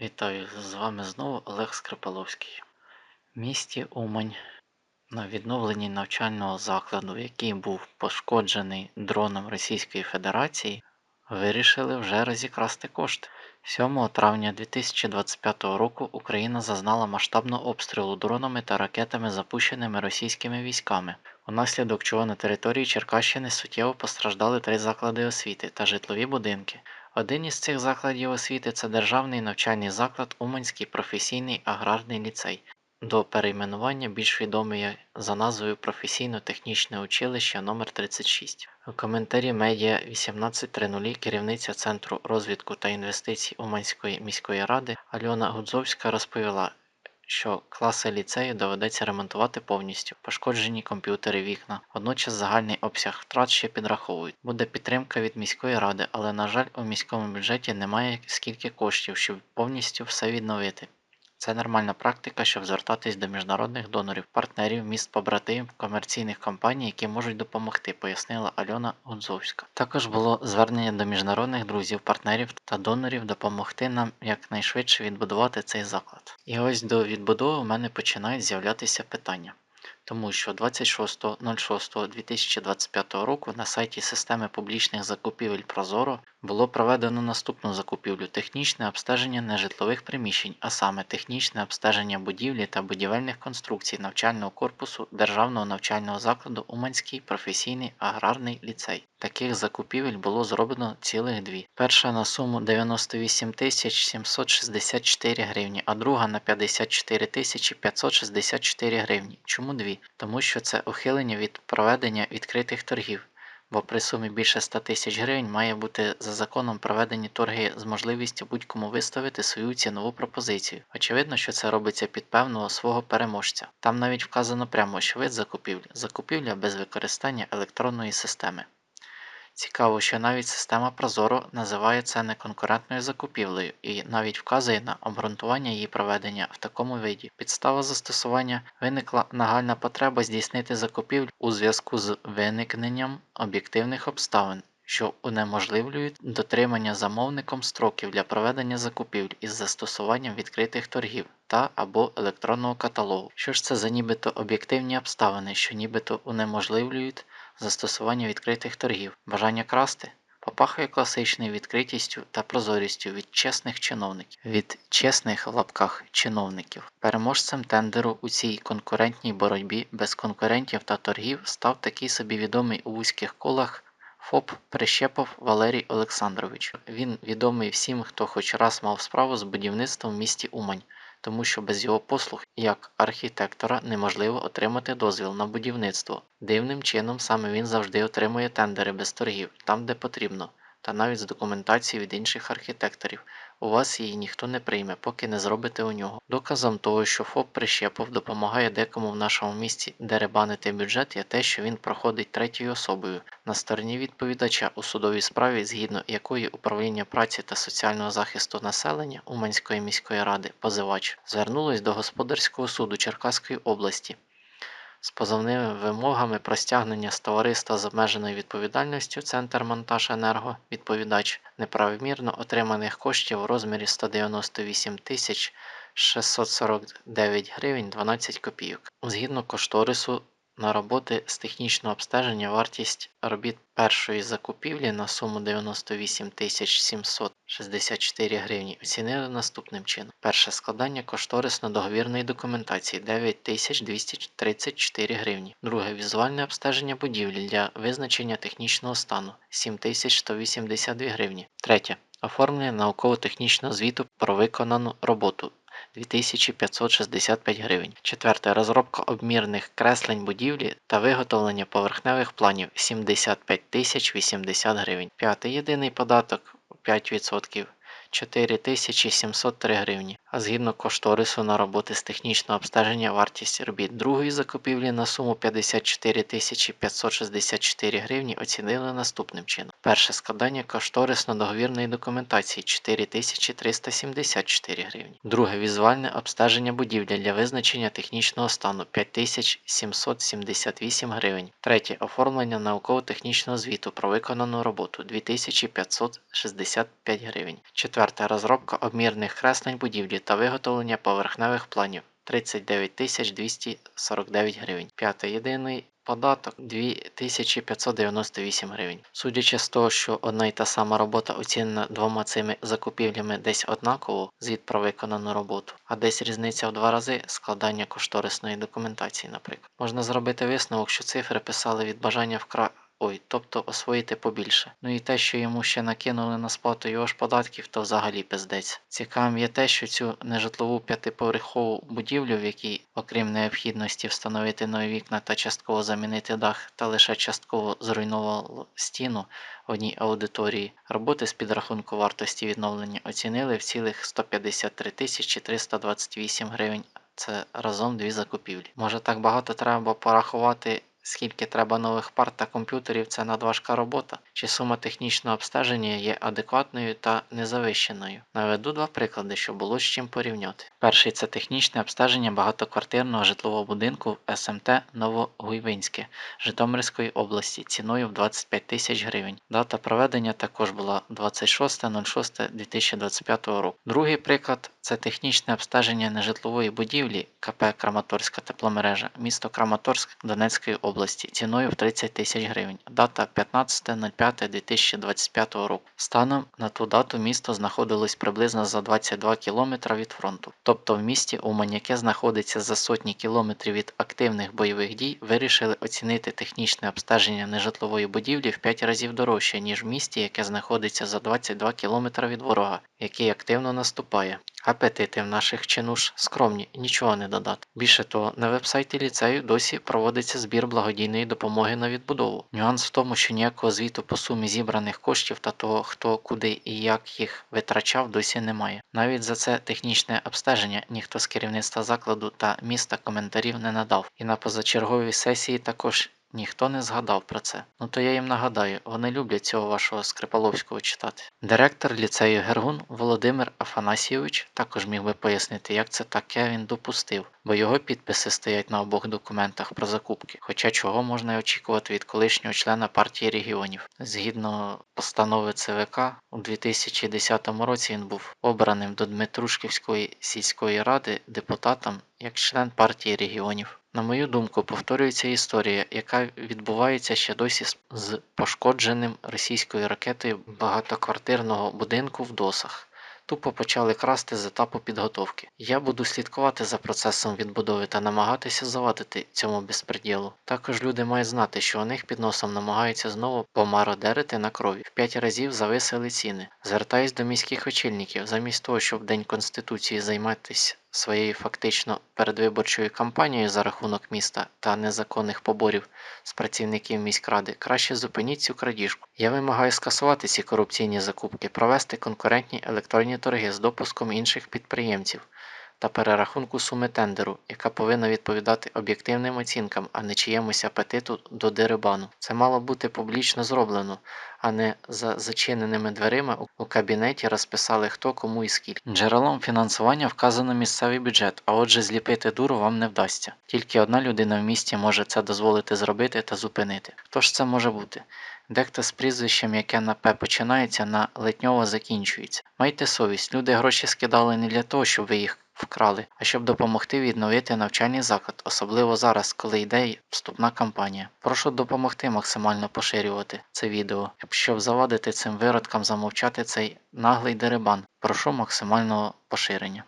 Вітаю! З вами знову Олег Скрипаловський. В місті Умань на відновленні навчального закладу, який був пошкоджений дроном Російської Федерації, вирішили вже розікрасти кошти. 7 травня 2025 року Україна зазнала масштабного обстрілу дронами та ракетами, запущеними російськими військами, унаслідок чого на території Черкащини суттєво постраждали три заклади освіти та житлові будинки. Один із цих закладів освіти це державний навчальний заклад Уманський професійний аграрний ліцей, до перейменування більш відомий за назвою Професійно-технічне училище номер 36 У коментарі медіа 18.00 керівниця Центру розвитку та інвестицій Уманської міської ради Альона Гудзовська розповіла, що класи ліцею доведеться ремонтувати повністю, пошкоджені комп'ютери, вікна. Водночас загальний обсяг втрат ще підраховують. Буде підтримка від міської ради, але, на жаль, у міському бюджеті немає скільки коштів, щоб повністю все відновити. Це нормальна практика, щоб звертатись до міжнародних донорів, партнерів, міст побратимів, комерційних компаній, які можуть допомогти, пояснила Альона Гудзовська. Також було звернення до міжнародних друзів, партнерів та донорів допомогти нам якнайшвидше відбудувати цей заклад. І ось до відбудови у мене починають з'являтися питання. Тому що 26.06.2025 року на сайті системи публічних закупівель Прозоро було проведено наступну закупівлю технічне обстеження нежитлових приміщень, а саме технічне обстеження будівлі та будівельних конструкцій навчального корпусу Державного навчального закладу Уманський професійний аграрний ліцей. Таких закупівель було зроблено цілих дві. Перша на суму 98 764 гривні, а друга на 54 564 гривні. Чому дві? Тому що це ухилення від проведення відкритих торгів бо при сумі більше 100 тисяч гривень має бути за законом проведені торги з можливістю будь-кому виставити свою цінову пропозицію. Очевидно, що це робиться під певного свого переможця. Там навіть вказано прямо, що вид закупівлі закупівля без використання електронної системи. Цікаво, що навіть система Прозоро називає це неконкурентною закупівлею і навіть вказує на обґрунтування її проведення в такому виді. Підстава застосування виникла нагальна потреба здійснити закупівлю у зв'язку з виникненням об'єктивних обставин. Що унеможливлюють дотримання замовником строків для проведення закупівель із застосуванням відкритих торгів та або електронного каталогу. Що ж це за нібито об'єктивні обставини, що нібито унеможливлюють застосування відкритих торгів, бажання красти попахує класичною відкритістю та прозорістю від чесних чиновників, від чесних в лапках чиновників. Переможцем тендеру у цій конкурентній боротьбі без конкурентів та торгів став такий собі відомий у вузьких колах. ФОП Прищепов Валерій Олександрович. Він відомий всім, хто хоч раз мав справу з будівництвом в місті Умань тому що без його послуг як архітектора неможливо отримати дозвіл на будівництво. Дивним чином саме він завжди отримує тендери без торгів, там де потрібно, та навіть з документацією від інших архітекторів. У вас її ніхто не прийме, поки не зробите у нього. Доказом того, що ФОП Прищепов допомагає декому в нашому місті деребанити бюджет, є те, що він проходить третьою особою на стороні відповідача у судовій справі, згідно якої управління праці та соціального захисту населення Уманської міської ради, позивач, звернулось до господарського суду Черкаської області з позовними вимогами про стягнення з товариства з обмеженою відповідальністю Центр Монтаж Енерго відповідач неправомірно отриманих коштів у розмірі 198 тисяч 649 гривень 12 копійок. Згідно кошторису на роботи з технічного обстеження вартість робіт першої закупівлі на суму 98 764 гривні оцінили наступним чином. Перше складання кошторисно-договірної документації 9234 гривні. Друге візуальне обстеження будівлі для визначення технічного стану 7182 гривні. Третє. Оформлення науково-технічного звіту про виконану роботу 2565 гривень. Четверте. Розробка обмірних креслень будівлі та виготовлення поверхневих планів 75 080 гривень. П'яте. Єдиний податок 5%. 4703 гривні, а згідно кошторису на роботи з технічного обстеження вартість робіт другої закупівлі на суму 54 564 гривні оцінили наступним чином. Перше складання кошторисно-договірної документації 4374 гривні. Друге візуальне обстеження будівлі для визначення технічного стану 5778 гривень. Третє оформлення науково-технічного звіту про виконану роботу 2565 гривень. Четверте. Розробка обмірних креслень будівлі та виготовлення поверхневих планів 39 тисяч 249 гривень. П'яте. Єдиний податок 2598 гривень. Судячи з того, що одна й та сама робота оцінена двома цими закупівлями десь однаково звіт про виконану роботу, а десь різниця в два рази складання кошторисної документації, наприклад. Можна зробити висновок, що цифри писали від бажання вкра. Ой, тобто освоїти побільше. Ну і те, що йому ще накинули на сплату його ж податків, то взагалі пиздець. Цікавим є те, що цю нежитлову п'ятиповерхову будівлю, в якій, окрім необхідності встановити нові вікна та частково замінити дах, та лише частково зруйнувало стіну в одній аудиторії, роботи з підрахунку вартості відновлення оцінили в цілих 153 тисячі 328 гривень. Це разом дві закупівлі. Може так багато треба порахувати Скільки треба нових пар та комп'ютерів це надважка робота, чи сума технічного обстеження є адекватною та незавищеною. Наведу два приклади, щоб було з чим порівняти. Перший це технічне обстеження багатоквартирного житлового будинку в СМТ Новогуйвинське Житомирської області ціною в 25 тисяч гривень. Дата проведення також була 26.06.2025 року. Другий приклад це технічне обстеження нежитлової будівлі КП Краматорська тепломережа, місто Краматорськ Донецької області ціною в 30 тисяч гривень. Дата 15.05.2025 року. Станом на ту дату місто знаходилось приблизно за 22 км від фронту. Тобто в місті Умань, яке знаходиться за сотні кілометрів від активних бойових дій, вирішили оцінити технічне обстеження нежитлової будівлі в 5 разів дорожче, ніж в місті, яке знаходиться за 22 км від ворога, який активно наступає. Апетити в наших чинуш скромні, нічого не додати. Більше того, на вебсайті ліцею досі проводиться збір благодійної допомоги на відбудову. Нюанс в тому, що ніякого звіту по сумі зібраних коштів та того, хто куди і як їх витрачав, досі немає. Навіть за це технічне обстеження ніхто з керівництва закладу та міста коментарів не надав. І на позачерговій сесії також Ніхто не згадав про це. Ну то я їм нагадаю, вони люблять цього вашого Скрипаловського читати. Директор ліцею Гергун Володимир Афанасійович також міг би пояснити, як це таке він допустив, бо його підписи стоять на обох документах про закупки, хоча чого можна очікувати від колишнього члена партії регіонів. Згідно постанови ЦВК, у 2010 році він був обраним до Дмитрушківської сільської ради депутатом як член партії регіонів. На мою думку, повторюється історія, яка відбувається ще досі з пошкодженим російською ракетою багатоквартирного будинку в досах. Тупо почали красти з етапу підготовки. Я буду слідкувати за процесом відбудови та намагатися завадити цьому безпреділу. Також люди мають знати, що у них під носом намагаються знову помародерити на крові. В п'ять разів зависили ціни. Звертаюсь до міських очільників, замість того, щоб День Конституції займатися своєю фактично передвиборчою кампанією за рахунок міста та незаконних поборів з працівників міськради, краще зупиніть цю крадіжку. Я вимагаю скасувати ці корупційні закупки, провести конкурентні електронні торги з допуском інших підприємців та перерахунку суми тендеру, яка повинна відповідати об'єктивним оцінкам, а не чиємусь апетиту до дерибану. Це мало бути публічно зроблено, а не за зачиненими дверима у кабінеті розписали хто кому і скільки. Джерелом фінансування вказано місцевий бюджет, а отже, зліпити дуру вам не вдасться. Тільки одна людина в місті може це дозволити зробити та зупинити. Хто ж це може бути? Дехто з прізвищем, яке на П починається, на летньово закінчується. Майте совість, люди гроші скидали не для того, щоб ви їх вкрали, а щоб допомогти відновити навчальний заклад, особливо зараз, коли йде вступна кампанія. Прошу допомогти максимально поширювати це відео, щоб завадити цим виродкам замовчати цей наглий деребан. Прошу максимального поширення.